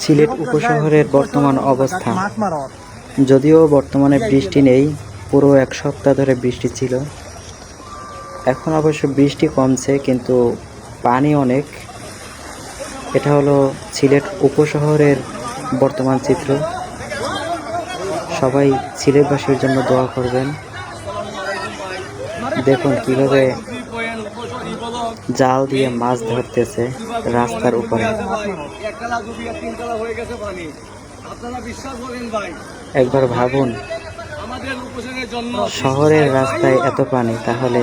সিলেট উপশহরের বর্তমান অবস্থা। যদিও বর্তমানে বৃষ্টি নেই, পুরো এক সপ্তাহ ধরে বৃষ্টি ছিল। এখন অবশ্য বৃষ্টি কমছে, কিন্তু পানি অনেক। এটা হলো সিলেট উপশহরের বর্তমান চিত্র। সবাই সিলেটবাসীর জন্য দোয়া করবেন। দেখুন কীভাবে জাল দিয়ে মাছ ধরতেছে রাস্তার উপরে। একবার ভাবুন, শহরের রাস্তায় এত পানি, তাহলে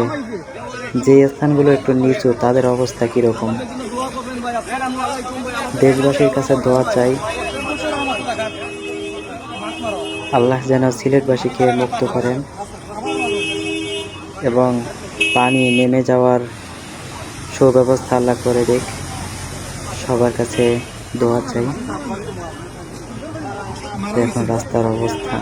যে স্থানগুলো একটু নিচু, তাদের অবস্থা কীরকম? দেশবাসীর কাছে দোয়া চাই, আল্লাহ যেন সিলেটবাসীকে মুক্ত করেন এবং পানি নেমে যাওয়ার সুব্যবস্থা আল্লাহ করে দেখ সবার কাছে দোয়া চাই। দেখুন রাস্তার অবস্থা।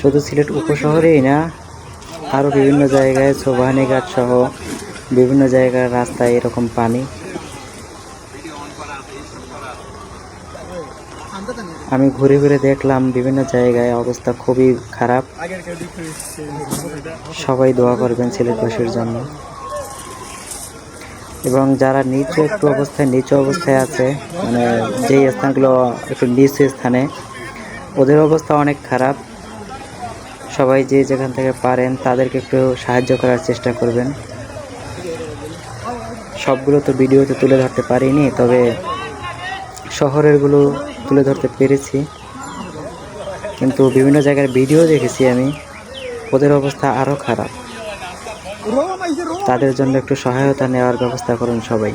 শুধু সিলেট উপশহরেই না আরও বিভিন্ন জায়গায় সোবাহানিঘাট সহ বিভিন্ন জায়গার রাস্তায় এরকম পানি। আমি ঘুরে ঘুরে দেখলাম বিভিন্ন জায়গায় অবস্থা খুবই খারাপ। সবাই দোয়া করবেন ছেলে সিলেটবাসীর জন্য। এবং যারা নিচু একটু অবস্থায়, নিচু অবস্থায় আছে মানে যেই স্থানগুলো একটু নিচু স্থানে, ওদের অবস্থা অনেক খারাপ। সবাই যে যেখান থেকে পারেন, তাদেরকে একটু সাহায্য করার চেষ্টা করবেন। সবগুলো তো ভিডিওতে তুলে ধরতে পারিনি, তবে শহরেরগুলো তুলে ধরতে পেরেছি। কিন্তু বিভিন্ন জায়গার ভিডিও দেখেছি আমি। ওদের অবস্থা আরও খারাপ। তাদের জন্য একটু সহায়তা নেওয়ার ব্যবস্থা করুন সবাই।